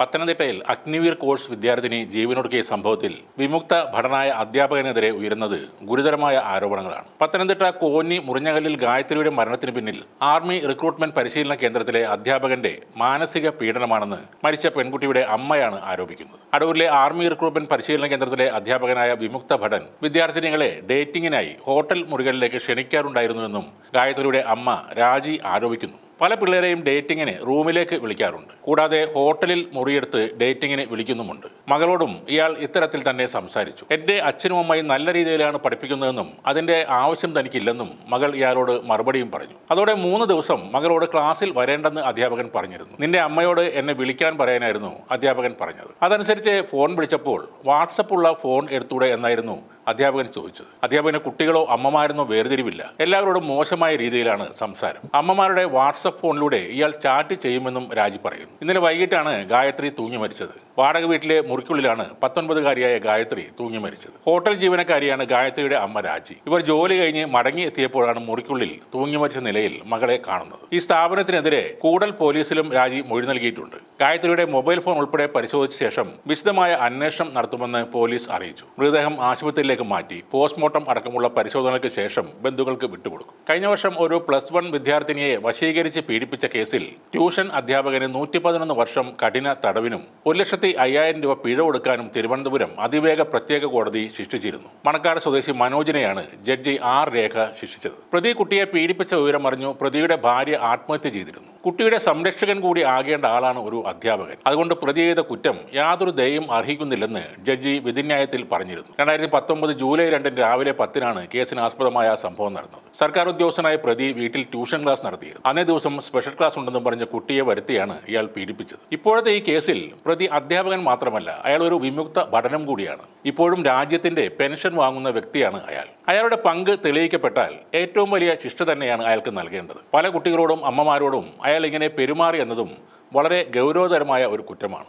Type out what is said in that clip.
പത്തനംതിട്ടയിൽ അഗ്നിവീർ കോഴ്സ് വിദ്യാർത്ഥിനി ജീവനൊടുക്കിയ സംഭവത്തിൽ വിമുക്ത ഭടനായ അധ്യാപകനെതിരെ ഉയരുന്നത് ഗുരുതരമായ ആരോപണങ്ങളാണ്. പത്തനംതിട്ട കോന്നി മുറിഞ്ഞകല്ലിൽ ഗായത്രിയുടെ മരണത്തിന് പിന്നിൽ ആർമി റിക്രൂട്ട്മെന്റ് പരിശീലന കേന്ദ്രത്തിലെ അധ്യാപകന്റെ മാനസിക പീഡനമാണെന്ന് മരിച്ച പെൺകുട്ടിയുടെ അമ്മയാണ് ആരോപിക്കുന്നത്. അടൂരിലെ ആർമി റിക്രൂട്ട്മെന്റ് പരിശീലന കേന്ദ്രത്തിലെ അധ്യാപകനായ വിമുക്ത ഭടൻ വിദ്യാർത്ഥിനികളെ ഡേറ്റിംഗിനായി ഹോട്ടൽ മുറികളിലേക്ക് ക്ഷണിക്കാറുണ്ടായിരുന്നുവെന്നും ഗായത്രിയുടെ അമ്മ രാജി ആരോപിക്കുന്നു. പല പിള്ളേരെയും ഡേറ്റിങ്ങിന് റൂമിലേക്ക് വിളിക്കാറുണ്ട്. കൂടാതെ ഹോട്ടലിൽ മുറിയെടുത്ത് ഡേറ്റിങ്ങിന് വിളിക്കുന്നുമുണ്ട്. മകളോടും ഇയാൾ ഇത്തരത്തിൽ തന്നെ സംസാരിച്ചു. എന്റെ അച്ഛനും അമ്മയും നല്ല രീതിയിലാണ് പഠിപ്പിക്കുന്നതെന്നും അതിന്റെ ആവശ്യം തനിക്കില്ലെന്നും മകൾ ഇയാളോട് മറുപടിയും പറഞ്ഞു. അതോടെ മൂന്ന് ദിവസം മകളോട് ക്ലാസ്സിൽ വരേണ്ടെന്ന് അധ്യാപകൻ പറഞ്ഞിരുന്നു. നിന്റെ അമ്മയോട് എന്നെ വിളിക്കാൻ പറയാനായിരുന്നു അധ്യാപകൻ പറഞ്ഞത്. അതനുസരിച്ച് ഫോൺ വിളിച്ചപ്പോൾ വാട്സപ്പുള്ള ഫോൺ എടുത്തൂടെ എന്നായിരുന്നു അധ്യാപകൻ ചോദിച്ചത്. അധ്യാപകന് കുട്ടികളോ അമ്മമാരെന്നോ വേർതിരിവില്ല. എല്ലാവരോടും മോശമായ രീതിയിലാണ് സംസാരം. അമ്മമാരുടെ വാട്സപ്പ് ഫോണിലൂടെ ഇയാൾ ചാറ്റ് ചെയ്യുമെന്നും രാജി പറയുന്നു. ഇന്നലെ വൈകിട്ടാണ് ഗായത്രി തൂങ്ങി മരിച്ചത്. വാടക വീട്ടിലെ മുറിക്കുള്ളിലാണ് പത്തൊൻപതുകാരിയായ ഗായത്രി തൂങ്ങി മരിച്ചത്. ഹോട്ടൽ ജീവനക്കാരിയാണ് ഗായത്രിയുടെ അമ്മ രാജി. ഇവർ ജോലി കഴിഞ്ഞ് മടങ്ങി എത്തിയപ്പോഴാണ് മുറിക്കുള്ളിൽ തൂങ്ങി മരിച്ച നിലയിൽ മകളെ കാണുന്നത്. ഈ സ്ഥാപനത്തിനെതിരെ കൂടൽ പോലീസിലും രാജി മൊഴി നൽകിയിട്ടുണ്ട്. ഗായത്രിയുടെ മൊബൈൽ ഫോൺ ഉൾപ്പെടെ പരിശോധിച്ച ശേഷം വിശദമായ അന്വേഷണം നടത്തുമെന്ന് പോലീസ് അറിയിച്ചു. മൃതദേഹം ആശുപത്രിയിലേക്ക് മാറ്റി പോസ്റ്റ്മോർട്ടം അടക്കമുള്ള പരിശോധനയ്ക്ക് ശേഷം ബന്ധുക്കൾക്ക് വിട്ടുകൊടുക്കും. കഴിഞ്ഞ വർഷം ഒരു പ്ലസ് വൺ വിദ്യാർത്ഥിനിയെ വശീകരിച്ച് പീഡിപ്പിച്ച കേസിൽ ട്യൂഷൻ അധ്യാപകന് നൂറ്റി വർഷം കഠിന തടവിനും ഒരു ലക്ഷത്തി അയ്യായിരം രൂപ പിഴ കൊടുക്കാനും തിരുവനന്തപുരം അതിവേഗ പ്രത്യേക കോടതി ശിക്ഷിച്ചിരുന്നു. മണക്കാട് സ്വദേശി മനോജിനെയാണ് ജഡ്ജി ആർ രേഖ ശിക്ഷിച്ചത്. പ്രതി കുട്ടിയെ പീഡിപ്പിച്ച വിവരം അറിഞ്ഞു പ്രതിയുടെ ഭാര്യ ആത്മഹത്യ ചെയ്തിരുന്നു. കുട്ടിയുടെ സംരക്ഷകൻ കൂടി ആകേണ്ട ആളാണ് ഒരു അധ്യാപകൻ. അതുകൊണ്ട് പ്രതി ചെയ്ത കുറ്റം യാതൊരു ദയയും അർഹിക്കുന്നില്ലെന്ന് ജഡ്ജി വിധിന്യായത്തിൽ പറഞ്ഞിരുന്നു. രണ്ടായിരത്തി പത്തൊമ്പത് ജൂലൈ രണ്ടിന് രാവിലെ പത്തിനാണ് കേസിന് ആസ്പദമായ സംഭവം നടന്നത്. സർക്കാർ ഉദ്യോഗസ്ഥനായ പ്രതി വീട്ടിൽ ട്യൂഷൻ ക്ലാസ് നടത്തിയിരുന്നു. അന്നേ ദിവസം സ്പെഷ്യൽ ക്ലാസ് ഉണ്ടെന്നും പറഞ്ഞ കുട്ടിയെ വരുത്തിയാണ് ഇയാൾ പീഡിപ്പിച്ചത്. ഇപ്പോഴത്തെ ഈ കേസിൽ പ്രതി അധ്യാപകൻ മാത്രമല്ല അയാൾ ഒരു വിമുക്ത പഠനം കൂടിയാണ്. ഇപ്പോഴും രാജ്യത്തിന്റെ പെൻഷൻ വാങ്ങുന്ന വ്യക്തിയാണ് അയാൾ. അയാളുടെ പങ്ക് തെളിയിക്കപ്പെട്ടാൽ ഏറ്റവും വലിയ ശിക്ഷ തന്നെയാണ് അയാൾക്ക് നൽകേണ്ടത്. പല കുട്ടികളോടും അമ്മമാരോടും അയാൾ ഇങ്ങനെ പെരുമാറി എന്നതും വളരെ ഗൗരവതരമായ ഒരു കുറ്റമാണ്.